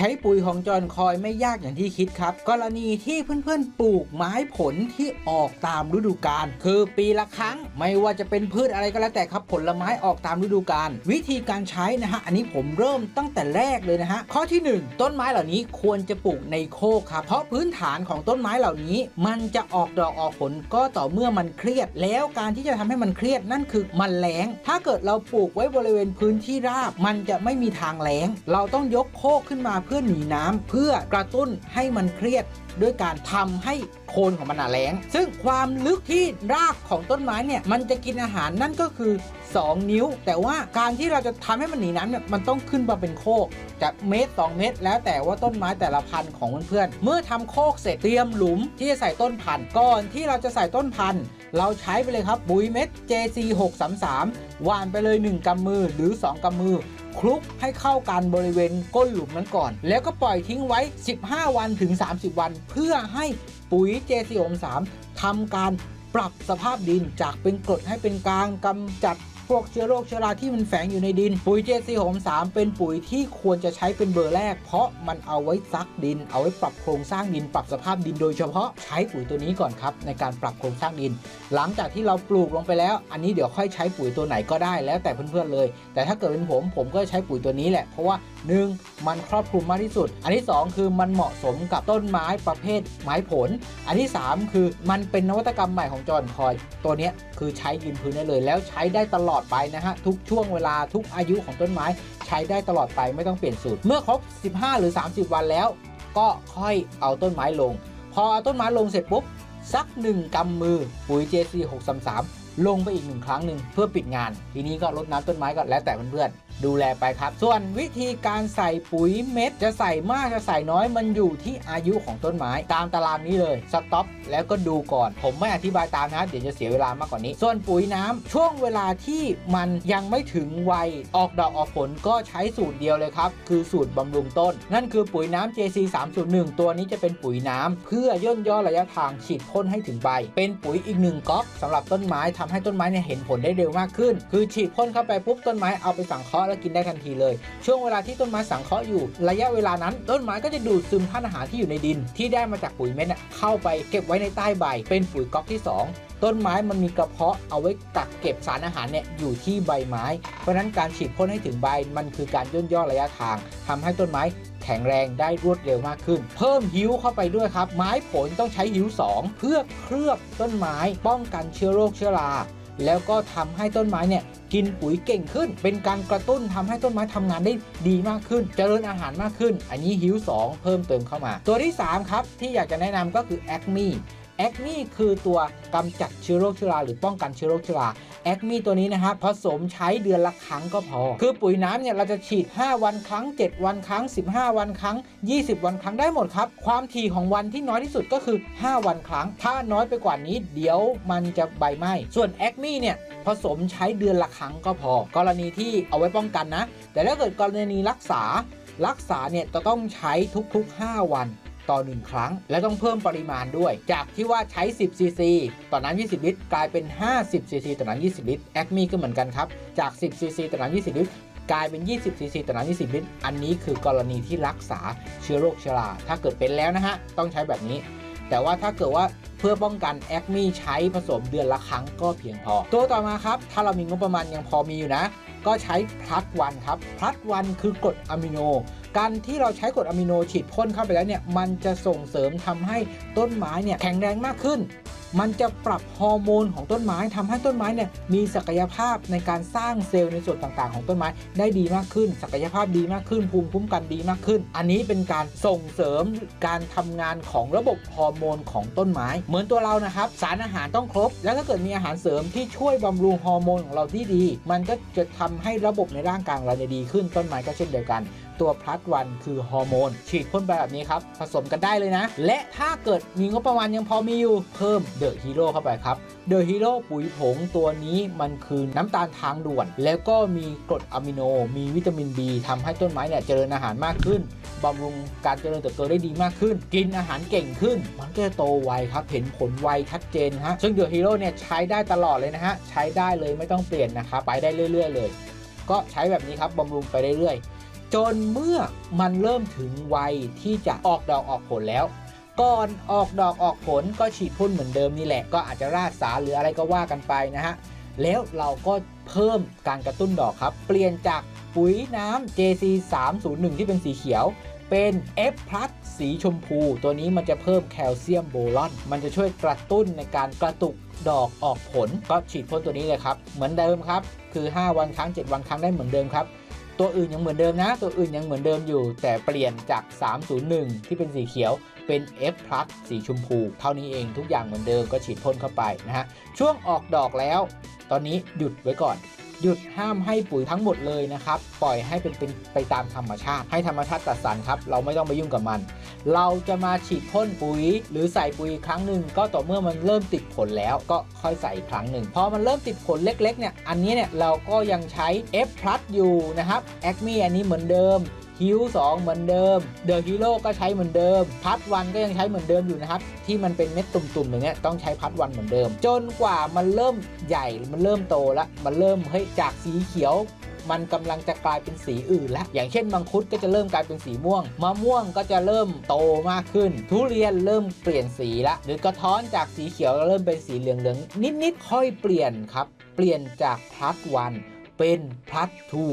ช้ปุ๋ยของจอนคอยไม่ยากอย่างที่คิดครับ กรณีที่เพื่อนๆปลูกไม้ผลที่ออกตามฤดูกาลคือปีละครั้งไม่ว่าจะเป็นพืชอะไรก็แล้วแต่ครับผลไม้ออกตามฤดูกาลวิธีการใช้นะฮะอันนี้ผมเริ่มตั้งแต่แรกเลยนะฮะข้อที่ 1 ต้นไม้เหล่านี้ควรจะปลูกในโคกครับเพราะพื้นฐานของต้นไม้เหล่านี้ มันจะออกดอกออกผลก็ต่อเมื่อมันเครียด แล้วการที่จะทำให้มันเครียดนั่นคือมันแล้ง ถ้าเกิดเราปลูกไว้บริเวณพื้นที่ราบ มันจะไม่มีทางแล้ง เราต้องยกโคกขึ้นมาเพื่อหนีน้ำเพื่อกระตุ้นให้มันเครียดด้วยการทำให้โคนของมันหนาแรงซึ่งความลึกที่รากของต้นไม้เนี่ยมันจะกินอาหารนั่นก็คือ 2 นิ้ว แต่ว่าการที่เราจะทำให้มันหนีน้ำเนี่ยมันต้องขึ้นมาเป็นโคกจะเมตร 2 เมตร แล้วแต่ว่าต้นไม้แต่ละพันธุ์ของเพื่อนๆเมื่อทำโคกเสร็จเตรียมหลุมที่จะใส่ต้นพันธุ์ก่อนที่เราจะใส่ต้นพันธุ์เราใช้ไปเลยครับปุ๋ยเม็ด JC 633หว่านไปเลย 1กำมือหรือ 2กำมือ คลุกให้เข้ากันบริเวณก้นหลุมนั้นก่อน แล้วก็ปล่อยทิ้งไว้ 15 วันถึง 30 วัน เพื่อให้ปุ๋ย JC 3ทำการปรับสภาพดินจากเป็นกรดให้เป็นกลางกำจัด พวกเชื้อโรคเชื้อราที่มันแฝงอยู่ในดิน ปุ๋ย JC 3เป็นปุ๋ยที่ควรจะใช้เป็นเบอร์แรก เพราะมันเอาไว้ซักดิน เอาไว้ปรับโครงสร้างดิน ปรับสภาพดินโดยเฉพาะใช้ปุ๋ยตัวนี้ก่อนครับในการปรับโครงสร้างดิน หลังจากที่เราปลูกลงไปแล้ว อันนี้เดี๋ยวค่อยใช้ปุ๋ยตัวไหนก็ได้แล้วแต่เพื่อนๆเลย แต่ถ้าเกิดเป็นผมผมก็ใช้ปุ๋ยตัวนี้แหละเพราะว่า 1. มันครอบคลุมมากที่สุด อันที่ 2 คือมันเหมาะสมกับต้นไม้ประเภทไม้ผล อันที่ 3 คือมันเป็นนวัตกรรมใหม่ของจอห์นคอย ตัวเนี้ยคือใช้ยืนพื้นได้เลย แล้วใช้ได้ตลอดไปนะฮะทุกช่วงเวลาทุกอายุของต้นไม้ใช้ได้ตลอดไปไม่ต้องเปลี่ยนสูตร เมื่อครบ 15 หรือ 30 วันแล้ว ก็ค่อยเอาต้นไม้ลง พอเอาต้นไม้ลงเสร็จปุ๊บสัก 1กำมือปุ๋ย JC 633ลงไปอีกหนึ่งครั้งหนึ่งเพื่อปิดงาน ทีนี้ก็รดน้ำต้นไม้ก็แล้วแต่เพื่อนๆ ดูแลไปครับ ส่วนวิธีการใส่ปุ๋ยเม็ด จะใส่มากจะใส่น้อยมันอยู่ที่อายุของต้นไม้ ตามตารางนี้เลยสต็อปแล้วก็ดูก่อน ผมไม่อธิบายตามนะเดี๋ยวจะเสียเวลามากกว่านี้ ส่วนปุ๋ยน้ำช่วงเวลาที่มันยังไม่ถึงวัยออกดอกออกผลก็ใช้สูตรเดียวเลยครับ คือสูตรบำรุงต้น นั่นคือปุ๋ยน้ำ JC 301ตัวนี้จะเป็นปุ๋ยน้ำเพื่อย่นย่อระยะทางฉีดพ่นให้ถึงใบ เป็นปุ๋ยอีกหนึ่งก๊อกสำหรับต้นไม้ทำให้ต้นไม้เนี่ยเห็นผลได้เร็วมากขึ้น คือฉีดพ่นเข้าไปปุ๊บต้นไม้เอาไปสังเคราะห์แล้วกินได้ทันทีเลย ช่วงเวลาที่ต้นไม้สังเคราะห์อยู่ ระยะเวลานั้น ต้นไม้ก็จะดูดซึมธาตุอาหารที่อยู่ในดิน ที่ได้มาจากปุ๋ยเม็ดน่ะเข้าไปเก็บไว้ในใต้ใบ เป็นปุ๋ยก๊อกที่ 2ต้นไม้มันมีกระเพาะเอาไว้กักเก็บสารอาหารเนี่ยอยู่ที่ใบไม้ เพราะฉะนั้นการฉีดพ่นให้ถึงใบมันคือการย่นย่อระยะทางทำให้ต้นไม้แข็งแรงได้รวดเร็วมากขึ้น เพิ่มหิวเข้าไปด้วยครับ ไม้ผลต้องใช้หิว2 เพื่อเคลือบต้นไม้ป้องกันเชื้อโรคเชื้อรา แล้วก็ทำให้ต้นไม้เนี่ยกินปุ๋ยเก่งขึ้น เป็นการกระตุ้นทำให้ต้นไม้ทำงานได้ดีมากขึ้น เจริญอาหารมากขึ้น อันนี้หิว2เพิ่มเติมเข้ามา ตัวที่ 3 ครับ ที่อยากจะแนะนำก็คือแอคมี แอคมีคือตัวกำจัดเชื้อโรคเชื้อราหรือป้องกันเชื้อโรคเชื้อราแอคมีตัวนี้นะครับผสมใช้เดือนละครั้งก็พอ คือปุ๋ยน้ำเนี่ยเราจะฉีด 5 วันครั้ง 7 วันครั้ง 15 วันครั้ง 20 วันครั้งได้หมดครับ ความถี่ของวันที่น้อยที่สุดก็คือ 5 วันครั้ง ถ้าน้อยไปกว่านี้เดี๋ยวมันจะใบไหม้ส่วนแอคมีเนี่ยผสมใช้เดือนละครั้งก็พอ กรณีที่เอาไว้ป้องกันนะ แต่ถ้าเกิดกรณีรักษารักษาเนี่ยจะต้องใช้ทุกๆ 5 วัน ต่อ 1 ครั้ง และต้องเพิ่มปริมาณด้วย จากที่ว่าใช้ 10 ซีซีต่อน้ำ20 ลิตร กลายเป็น 50 ซีซีต่อน้ำ20 ลิตรแอคมีก็เหมือนกันครับ จาก 10 ซีซีต่อน้ำ20 ลิตรกลายเป็น 20 ซีซีต่อน้ำ20 ลิตร อันนี้คือกรณีที่รักษาเชื้อโรคชรา ถ้าเกิดเป็นแล้วนะฮะ ต้องใช้แบบนี้ แต่ว่าถ้าเกิดว่าเพื่อป้องกันแอคมีใช้ผสมเดือนละครั้งก็เพียงพอ ตัวต่อมาครับ ถ้าเรามีงบประมาณยังพอมีอยู่นะ ก็ใช้พลัดวันครับพลัดวันคือกรดอะมิโน การที่เราใช้กรดอะมิโนฉีดพ่นเข้าไปแล้วเนี่ยมันจะส่งเสริมทำให้ต้นไม้เนี่ยแข็งแรงมากขึ้น มันจะปรับฮอร์โมนของต้นไม้ทำให้ต้นไม้เนี่ยมีศักยภาพในการสร้างเซลล์ในส่วนต่างๆ ของต้นไม้ได้ดีมากขึ้น ศักยภาพดีมากขึ้น ภูมิคุ้มกันดีมากขึ้น อันนี้เป็นการส่งเสริมการทำงานของระบบฮอร์โมนของต้นไม้ เหมือนตัวเรานะครับสารอาหารต้องครบ แล้วถ้าเกิดมีอาหารเสริมที่ช่วยบำรุงฮอร์โมนของเราที่ดี มันก็จะทำให้ระบบในร่างกายเราเนี่ยดีขึ้นต้นไม้ก็เช่นเดียวกัน ตัวพลัสวันคือฮอร์โมนฉีดพ่นไปแบบนี้ครับผสมกันได้เลยนะ และถ้าเกิดมีงบประมาณยังพอมีอยู่ เพิ่มเดอะฮีโร่เข้าไปครับเดอะฮีโร่ปุ๋ยผงตัวนี้มันคือน้ำตาลทางด่วน แล้วก็มีกรดอะมิโน มีวิตามิน B ทำให้ต้นไม้เนี่ยเจริญอาหารมากขึ้นบำรุงการเจริญเติบโตได้ดีมากขึ้น กินอาหารเก่งขึ้น มันก็จะโตไวครับ เห็นผลไวชัดเจนฮะ ซึ่งเดอะฮีโร่เนี่ยใช้ได้ตลอดเลยนะฮะ ใช้ได้เลยไม่ต้องเปลี่ยนนะครับ ไปได้เรื่อย ๆ เลย ก็ใช้แบบนี้ครับบำรุงไปเรื่อยๆ จนเมื่อมันเริ่มถึงวัยที่จะออกดอกออกผลแล้ว ก่อนออกดอกออกผลก็ฉีดพ่นเหมือนเดิมนี่แหละ ก็อาจจะราดสารหรืออะไรก็ว่ากันไปนะฮะ แล้วเราก็เพิ่มการกระตุ้นดอกครับ เปลี่ยนจากปุ๋ยน้ำ JC 301ที่เป็นสีเขียว เป็น F+ สีชมพู ตัวนี้มันจะเพิ่มแคลเซียมโบรอน มันจะช่วยกระตุ้นในการกระตุกดอกออกผล ก็ฉีดพ่นตัวนี้เลยครับ เหมือนเดิมครับ คือ 5 วันครั้ง 7 วันครั้งได้เหมือนเดิมครับ ตัวอื่นยังเหมือนเดิมนะ ตัวอื่นยังเหมือนเดิมอยู่ แต่เปลี่ยนจาก 301 ที่เป็นสีเขียวเป็น F+ สีชมพู เท่านี้เองทุกอย่างเหมือนเดิมก็ฉีดพ่นเข้าไปนะฮะช่วงออกดอกแล้ว ตอนนี้หยุดไว้ก่อน หยุดห้ามให้ปุ๋ยทั้งหมดเลยนะครับ ปล่อยให้เป็นเป็นไปตามธรรมชาติ ให้ธรรมชาติตัดสรรครับ เราไม่ต้องไปยุ่งกับมัน เราจะมาฉีดพ่นปุ๋ย หรือใส่ปุ๋ยครั้งหนึ่งก็ต่อเมื่อมันเริ่มติดผลแล้วก็ค่อยใส่ครั้งหนึ่งพอมันเริ่มติดผลเล็กๆเนี่ยอันนี้เนี่ยเราก็ยังใช้ F+ อยู่นะครับแอคมีอันนี้เหมือนเดิม ฮิว2เหมือนเดิม เดอะฮีโร่ก็ใช้เหมือนเดิม พัดวันก็ยังใช้เหมือนเดิมอยู่นะครับ ที่มันเป็นเม็ดตุ่มๆอย่างเงี้ยต้องใช้พัดวันเหมือนเดิม จนกว่ามันเริ่มใหญ่มันเริ่มโตแล้วมันเริ่มเฮ้ยจากสีเขียวมันกำลังจะกลายเป็นสีอื่นแล้ว อย่างเช่นมังคุดก็จะเริ่มกลายเป็นสีม่วง มะม่วงก็จะเริ่มโตมากขึ้น ทุเรียนเริ่มเปลี่ยนสีละ หรือกระท้อนจากสีเขียวเริ่มเป็นสีเหลืองๆนิดๆค่อยเปลี่ยนครับ เปลี่ยนจากพลัดวัน เป็นพลัดทู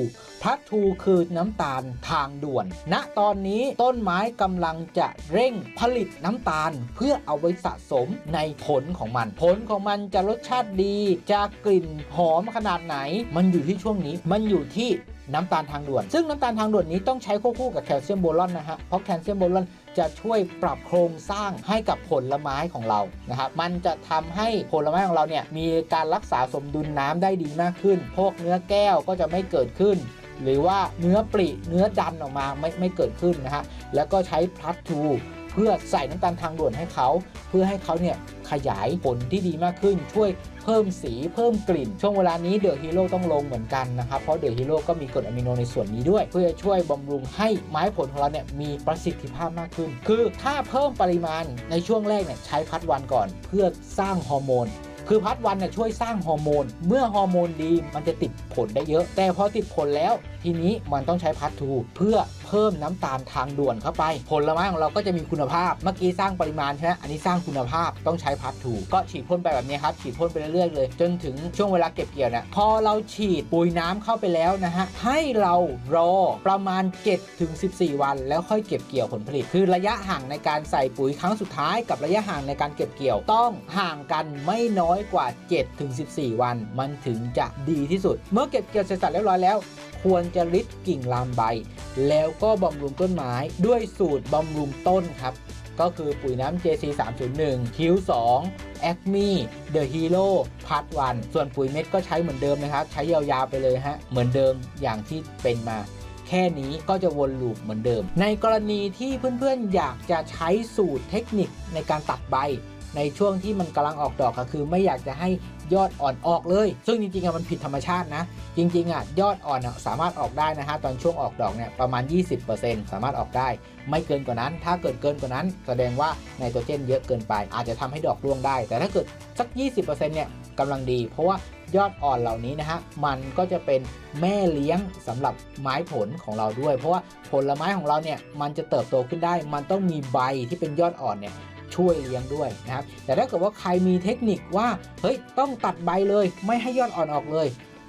พลัดทูคือน้ำตาลทางด่วน ณตอนนี้ต้นไม้กำลังจะเร่งผลิตน้ำตาลเพื่อเอาไว้สะสมในผลของมัน ผลของมันจะรสชาติดี จะกลิ่นหอมขนาดไหน มันอยู่ที่ช่วงนี้มันอยู่ที่น้ำตาลทางด่วน ซึ่งน้ำตาลทางด่วนนี้ต้องใช้ควบคู่กับแคลเซียมโบรอนนะฮะเพราะแคลเซียมโบรอน จะช่วยปรับโครงสร้างให้กับผลไม้ของเรานะครับมันจะทำให้ผลไม้ของเราเนี่ยมีการรักษาสมดุลน้ำได้ดีมากขึ้น พวกเนื้อแก้วก็จะไม่เกิดขึ้น หรือว่าเนื้อปริเนื้อดันออกมาไม่ไม่เกิดขึ้นนะฮะแล้วก็ใช้พลัสทู พื่อใส่น้ำตาลทางด่วนให้เขา เพื่อให้เขาเนี่ยขยายผลที่ดีมากขึ้น ช่วยเพิ่มสีเพิ่มกลิ่น ช่วงเวลานี้เดอะฮีโร่ต้องลงเหมือนกันนะครับ เพราะเดอะฮีโร่ก็มีกรดอะมิโนในส่วนนี้ด้วย เพื่อจะช่วยบำรุงให้ไม้ผลของเราเนี่ยมีประสิทธิภาพมากขึ้น คือถ้าเพิ่มปริมาณในช่วงแรกเนี่ยใช้พัดวันก่อน เพื่อสร้างฮอร์โมนคือพัดวันเนี่ยช่วยสร้างฮอร์โมน เมื่อฮอร์โมนดีมันจะติดผลได้เยอะ แต่พอติดผลแล้ว ทีนี้มันต้องใช้พัดทูเพื่อ เพิ่มน้ำตาลทางด่วนเข้าไป ผลไม้ของเราก็จะมีคุณภาพ เมื่อกี้สร้างปริมาณใช่ไหมอันนี้สร้างคุณภาพต้องใช้พัดทูก็ฉีดพ่นไปแบบนี้ครับ ฉีดพ่นไปเรื่อยๆเลย จนถึงช่วงเวลาเก็บเกี่ยวเนี่ยพอเราฉีดปุ๋ยน้ำเข้าไปแล้วนะฮะ ให้เรารอประมาณ7ถึง14 วัน แล้วค่อยเก็บเกี่ยวผลผลิต คือระยะห่างในการใส่ปุ๋ยครั้งสุดท้าย กับระยะห่างในการเก็บเกี่ยว ต้องห่างกันไม่น้อยกว่า7ถึง14 วัน มันถึงจะดีที่สุด เมื่อเก็บเกี่ยวเสร็จสับเรียบร้อยแล้วควรจะริดกิ่งลามใบ แล้วก็บำรุงต้นไม้ด้วยสูตรบำรุงต้นครับ ก็คือปุ๋ยน้ำ JC 301คิว2 Acme The Hero พัดวันส่วนปุ๋ยเม็ดก็ใช้เหมือนเดิมนะครับ ใช้ยาวๆไปเลยฮะ เหมือนเดิมอย่างที่เป็นมาแค่นี้ก็จะวนลูปเหมือนเดิม ในกรณีที่เพื่อนๆ อยากจะใช้สูตรเทคนิคในการตัดใบ ในช่วงที่มันกำลังออกดอกก็คือไม่อยากจะให้ยอดอ่อนออกเลย ซึ่งจริงๆอะมันผิดธรรมชาตินะ จริงๆอะยอดอ่อนสามารถออกได้นะฮะตอนช่วงออกดอกเนี่ยประมาณ 20%สามารถออกได้ ไม่เกินกว่านั้น ถ้าเกิดเกินกว่านั้น แสดงว่าไนโตรเจนเยอะเกินไป อาจจะทำให้ดอกร่วงได้ แต่ถ้าเกิดสัก 20%เนี่ยกำลังดี เพราะว่ายอดอ่อนเหล่านี้นะฮะ มันก็จะเป็นแม่เลี้ยงสำหรับไม้ผลของเราด้วย เพราะว่าผลไม้ของเราเนี่ย มันจะเติบโตขึ้นได้ มันต้องมีใบที่เป็นยอดอ่อนเนี่ย ช่วยเลี้ยงด้วยนะครับแต่ถ้าเกิดว่าใครมีเทคนิคว่าเฮ้ยต้องตัดใบเลย ไม่ให้ยอดอ่อนออกเลย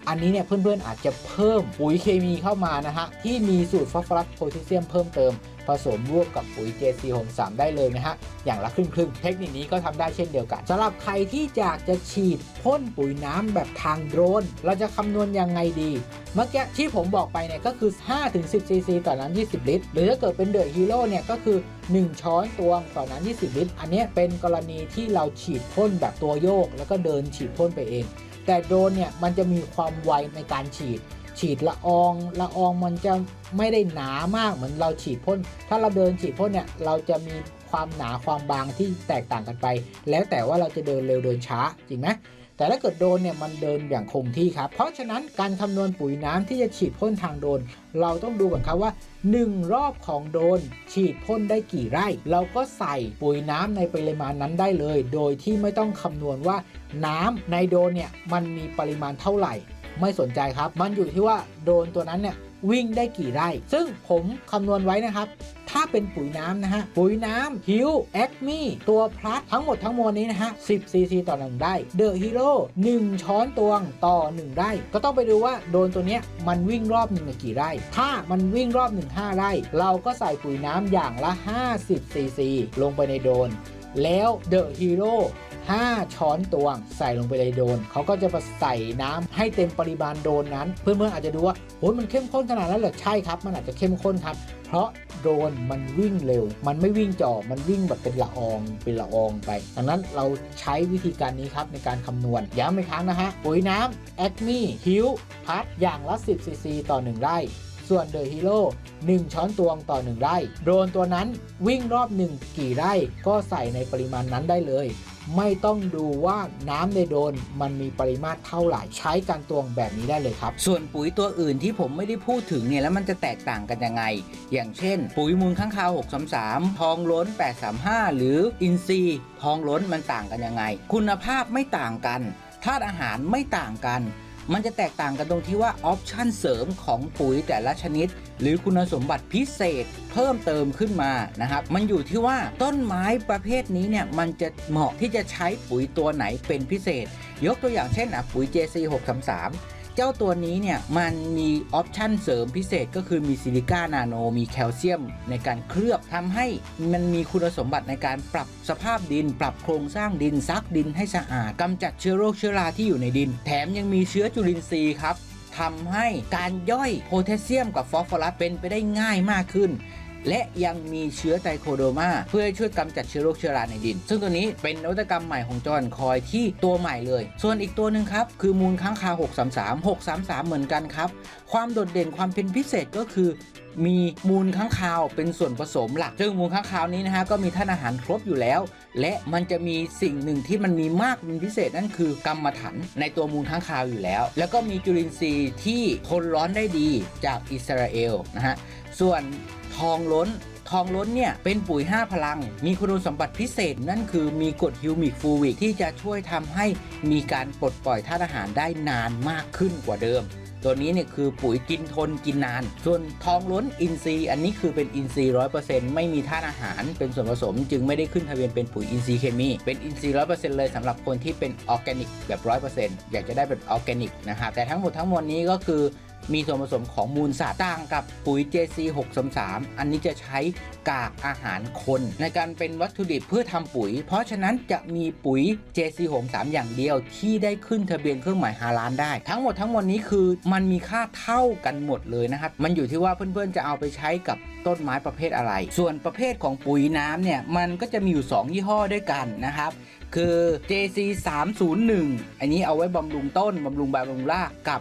อันนี้เนี่ยเพื่อนๆอาจจะเพิ่มปุ๋ยเคมีเข้ามานะฮะที่มีสูตรฟอสฟอรัสโพแทสเซียมเพิ่มเติมผสมร่วมกับปุ๋ย JC63 ได้เลยนะฮะ อย่างละครึ่งครึ่งเทคนิคนี้ก็ทำได้เช่นเดียวกันสำหรับใครที่อยากจะฉีดพ่นปุ๋ยน้ำแบบทางโดรน เราจะคำนวณยังไงดี เมื่อกี้ที่ผมบอกไปเนี่ยก็คือ 5-10 ซีซีต่อน้ำ20 ลิตร หรือถ้าเกิดเป็นเดอะฮีโร่เนี่ยก็คือ 1 ช้อนตวงต่อน้ำ20 ลิตร อันนี้เป็นกรณีที่เราฉีดพ่นแบบตัวโยก แล้วก็เดินฉีดพ่นไปเอง แต่โดรนเนี่ยมันจะมีความไวในการฉีด ฉีดละอองละอองมันจะไม่ได้หนามากเหมือนเราฉีดพ่นถ้าเราเดินฉีดพ่นเนี่ยเราจะมีความหนาความบางที่แตกต่างกันไป แล้วแต่ว่าเราจะเดินเร็วเดินช้าจริงไหม แต่ถ้าเกิดโดนเนี่ยมันเดินอย่างคงที่ครับ เพราะฉะนั้นการคำนวณปุ๋ยน้ำที่จะฉีดพ่นทางโดน เราต้องดูก่อนครับว่า 1 รอบของโดน ฉีดพ่นได้กี่ไร่ เราก็ใส่ปุ๋ยน้ำในปริมาณนั้นได้เลย โดยที่ไม่ต้องคำนวณว่าน้ำในโดนเนี่ยมันมีปริมาณเท่าไหร่ ไม่สนใจครับ มันอยู่ที่ว่าโดนตัวนั้นเนี่ย วิ่งได้กี่ไร่ ซึ่งผมคำนวณไว้นะครับ ถ้าเป็นปุ๋ยน้ำนะฮะ ปุ๋ยน้ำฮิวแอคมี่ตัวพลัสทั้งหมดทั้งมวลนี้นะฮะ 10 ซีซีต่อ 1 ไร่เดอะฮีโร่1ช้อนตวงต่อ 1 ไร่ ก็ต้องไปดูว่าโดนตัวเนี้ยมันวิ่งรอบหนึ่งกี่ไร่ ถ้ามันวิ่งรอบ1 5ไร่ เราก็ใส่ปุ๋ยน้ำอย่างละ 50 ซีซีลงไปในโดน แล้วเดอะฮีโร่ 5 ช้อนตวง ใส่ลงไปในโดนเขาก็จะมาใส่น้ำให้เต็มปริมาณโดนนั้น เพื่อนๆอาจจะดูว่าโอ้ยมันเข้มข้นขนาดนั้นเหรอใช่ครับ มันอาจจะเข้มข้นครับ เพราะโดนมันวิ่งเร็ว มันไม่วิ่งจ่อ มันวิ่งแบบเป็นละออง เป็นละอองไป ดังนั้นเราใช้วิธีการนี้ครับในการคำนวณ ย้ำอีกครั้งนะฮะ ปุ๋ยน้ำแอคมี่ฮิวพัดอย่างละ 10 ซีซี ต่อ 1 ไร่ ส่วนเดอะฮีโร่1ช้อนตวงต่อ 1 ไร่ โดรนตัวนั้นวิ่งรอบ 1 กี่ไร่ ก็ใส่ในปริมาณนั้นได้เลย ไม่ต้องดูว่าน้ำในโดนมันมีปริมาตรเท่าไหร่ใช้การตวงแบบนี้ได้เลยครับ ส่วนปุ๋ยตัวอื่นที่ผมไม่ได้พูดถึงเนี่ยแล้วมันจะแตกต่างกันยังไง อย่างเช่น ปุ๋ยมูลข้างคาว 633 ทองล้น 835 หรืออินทรีย์ทองล้นมันต่างกันยังไง คุณภาพไม่ต่างกันธาตุอาหารไม่ต่างกัน มันจะแตกต่างกันตรงที่ว่าออปชันเสริมของปุ๋ยแต่ละชนิด หรือคุณสมบัติพิเศษเพิ่มเติมขึ้นมานะครับ มันอยู่ที่ว่าต้นไม้ประเภทนี้เนี่ยมันจะเหมาะที่จะใช้ปุ๋ยตัวไหนเป็นพิเศษ ยกตัวอย่างเช่นอะปุ๋ย JC 633 เจ้าตัวนี้เนี่ยมันมีออปชันเสริมพิเศษก็คือมีซิลิก้านาโน มีแคลเซียมในการเคลือบทำให้มันมีคุณสมบัติในการปรับสภาพดิน ปรับโครงสร้างดินซักดินให้สะอาดกำจัดเชื้อโรคเชื้อราที่อยู่ในดิน แถมยังมีเชื้อจุลินทรีย์ครับทำให้การย่อยโพแทสเซียมกับฟอสฟอรัสเป็นไปได้ง่ายมากขึ้น และยังมีเชื้อไตรโคโดมาเพื่อช่วยกำจัดเชื้อโรคเชื้อราในดิน ซึ่งตัวนี้เป็นนวัตกรรมใหม่ของจอห์นคอยที่ตัวใหม่เลย ส่วนอีกตัวหนึ่งครับ คือมูลค้างคาว633 633 เหมือนกันครับ ความโดดเด่นความเป็นพิเศษก็คือมีมูลค้างคาวเป็นส่วนผสมหลัก ซึ่งมูลค้างคาวนี้นะฮะก็มีท่านอาหารครบอยู่แล้ว และมันจะมีสิ่งหนึ่งที่มันมีมากเป็นพิเศษนั่นคือกรรมฐานในตัวมูลค้างคาวอยู่แล้ว แล้วก็มีจุลินทรีย์ที่ทนร้อนได้ดีจากอิสราเอลนะฮะ ส่วน ทองล้น ทองล้นเนี่ยเป็นปุ๋ย 5 พลัง มีคุณสมบัติพิเศษนั่นคือมีกรดฮิวมิกฟูวิกที่จะช่วยทำให้มีการปลดปล่อยธาตุอาหารได้นานมากขึ้นกว่าเดิม ตัวนี้เนี่ยคือปุ๋ยกินทนกินนาน ส่วนทองล้นอินทรีย์ อันนี้คือเป็นอินทรีย์ร้อยเปอร์เซ็นต์ไม่มีธาตุอาหารเป็นส่วนผสม จึงไม่ได้ขึ้นทะเบียนเป็นปุ๋ยอินทรีย์เคมีเป็นอินทรีย์ร้อยเปอร์เซ็นต์เลยสำหรับคนที่เป็นออร์แกนิกแบบร้อยเปอร์เซ็นต์อยากจะได้เป็นออร์แกนิกนะครับแต่ทั้งหมดทั้งมวลนี้ก็คือ มีส่วนผสมของมูลสัตว์ต่างกับปุ๋ย JC 633อันนี้จะใช้กากอาหารคน ในการเป็นวัตถุดิบเพื่อทำปุ๋ย เพราะฉะนั้นจะมีปุ๋ย JC 633อย่างเดียวที่ได้ขึ้นทะเบียนเครื่องหมายฮาลานได้ ทั้งหมดทั้งมวลนี้คือมันมีค่าเท่ากันหมดเลยนะครับ มันอยู่ที่ว่าเพื่อนๆจะเอาไปใช้กับต้นไม้ประเภทอะไร ส่วนประเภทของปุ๋ยน้ำเนี่ยมันก็จะมีอยู่ 2 ยี่ห้อด้วยกันนะครับคือ JC 301อันนี้เอาไว้บำรุงต้นบำรุงใบบำรุงรากกับ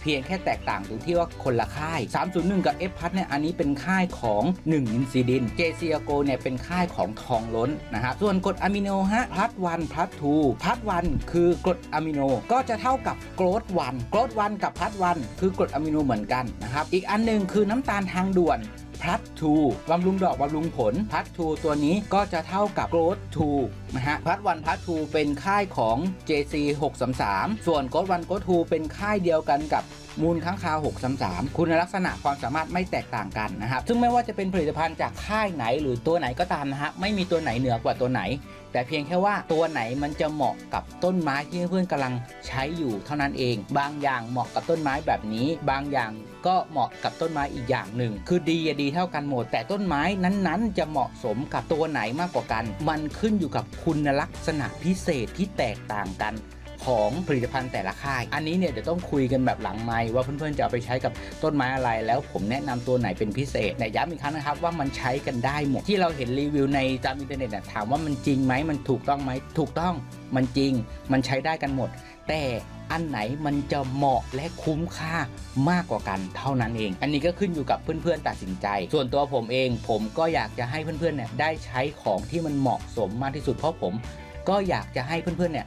เพียงแค่แตกต่างตรงที่ว่าคนละค่าย 301 กับ F พัทเนี่ยอันนี้เป็นค่ายของ1อินซิดิน j c a g o เนี่ยเป็นค่ายของทองล้นนะครับส่วนกรดอะมิโนฮะพัทวันพัททูพัทวันคือกรดอะมิโนก็จะเท่ากับโกรดวันโกรดวันกับพัทวันคือกรดอะมิโนเหมือนกันนะครับอีกอันหนึ่งคือน้ำตาลทางด่วน พัททูบำรุงดอกบำรุงผลพัททูตัวนี้ก็จะเท่ากับโกรดทูนะฮะพัทวันพัททูเป็นค่ายของ JC 633 ส่วนโกรดวันโกรดทูเป็นค่ายเดียวกันกับมูลค้างคาว633 คุณลักษณะความสามารถไม่แตกต่างกันนะครับ ซึ่งไม่ว่าจะเป็นผลิตภัณฑ์จากค่ายไหนหรือตัวไหนก็ตามนะฮะ ไม่มีตัวไหนเหนือกว่าตัวไหน แต่เพียงแค่ว่าตัวไหนมันจะเหมาะกับต้นไม้ที่เพื่อนๆกำลังใช้อยู่เท่านั้นเอง บางอย่างเหมาะกับต้นไม้แบบนี้ บางอย่าง ก็เหมาะกับต้นไม้อีกอย่างหนึ่ง คือดีอะดีเท่ากันหมด แต่ต้นไม้นั้นๆ จะเหมาะสมกับตัวไหนมากกว่ากัน มันขึ้นอยู่กับคุณลักษณะพิเศษที่แตกต่างกันของผลิตภัณฑ์แต่ละค่าย อันนี้เนี่ยเดี๋ยวต้องคุยกันแบบหลังไมค์ว่าเพื่อนๆจะเอาไปใช้กับต้นไม้อะไร แล้วผมแนะนำตัวไหนเป็นพิเศษแต่ย้ำอีกครั้งนะครับว่ามันใช้กันได้หมดที่เราเห็นรีวิวในตามอินเทอร์เน็ตน่ะถามว่ามันจริงไหมมันถูกต้องไหมถูกต้องมันจริง มันใช้ได้กันหมด แต่ อันไหนมันจะเหมาะและคุ้มค่ามากกว่ากันเท่านั้นเอง อันนี้ก็ขึ้นอยู่กับเพื่อนๆตัดสินใจ ส่วนตัวผมเองผมก็อยากจะให้เพื่อนๆเนี่ยได้ใช้ของที่มันเหมาะสมมากที่สุดเพราะผมก็อยากจะให้เพื่อนๆเนี่ย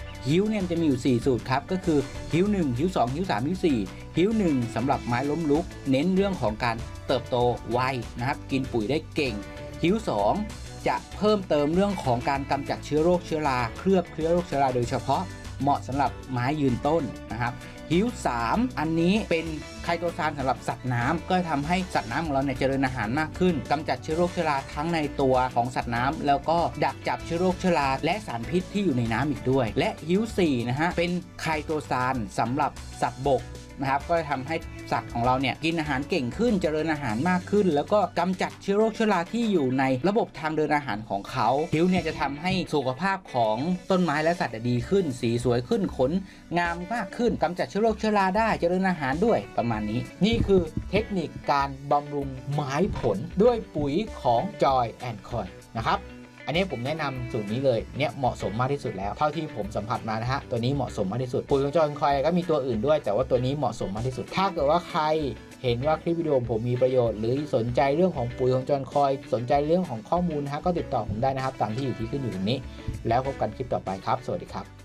ฮิ้วเนี่ยจะมีอยู่ 4 สูตรครับก็คือฮิ้ว1ฮิ้ว2ฮิ้ว3ฮิ้ว4ฮิ้ว1สำหรับไม้ล้มลุก เน้นเรื่องของการเติบโตไวนะครับกินปุ๋ยได้เก่ง ฮิ้ว2จะเพิ่มเติมเรื่องของการกำจัดเชื้อโรคเชื้อราเคลือบเชื้อโรคเชื้อราโดยเฉพาะเหมาะสำหรับไม้ยืนต้นนะครับ ฮิ้ว3อันนี้เป็นไคโตซานสำหรับสัตว์น้ำก็ทำให้สัตว์น้ำของเราเนี่ยเจริญอาหารมากขึ้นกำจัดเชื้อโรคเชื้อราทั้งในตัวของสัตว์น้ำแล้วก็ดักจับเชื้อโรคเชื้อราและสารพิษที่อยู่ในน้ำอีกด้วย และฮิ้ว4นะฮะเป็นไคโตซานสำหรับสัตว์บก นะครับก็จะทำให้สัตว์ของเราเนี่ยกินอาหารเก่งขึ้นเจริญอาหารมากขึ้น แล้วก็กำจัดเชื้อโรคเชื้อราที่อยู่ในระบบทางเดินอาหารของเขาฮิ้วเนี่ยจะทำให้สุขภาพของต้นไม้และสัตว์ดีขึ้น สีสวยขึ้นขนงามมากขึ้นกำจัดเชื้อโรคเชื้อราได้เจริญอาหารด้วยประมาณนี้ นี่คือเทคนิคการบำรุงไม้ผลด้วยปุ๋ยของ Joy and Coy นะครับ อันนี้ผมแนะนำสูตรนี้เลยเนี่ยเหมาะสมมากที่สุดแล้วเท่าที่ผมสัมผัสมานะฮะตัวนี้เหมาะสมมากที่สุดปุ๋ยของ Joy and Coy ก็มีตัวอื่นด้วย แต่ว่าตัวนี้เหมาะสมมากที่สุด ถ้าเกิดว่าใครเห็นว่าคลิปวิดีโอผมมีประโยชน์ หรือสนใจเรื่องของปุ๋ยของ Joy and Coy สนใจเรื่องของข้อมูลฮะก็ติดต่อผมได้นะครับ ตามที่อยู่ที่ขึ้นอยู่ตรงนี้ แล้วพบกันคลิปต่อไปครับ สวัสดีครับ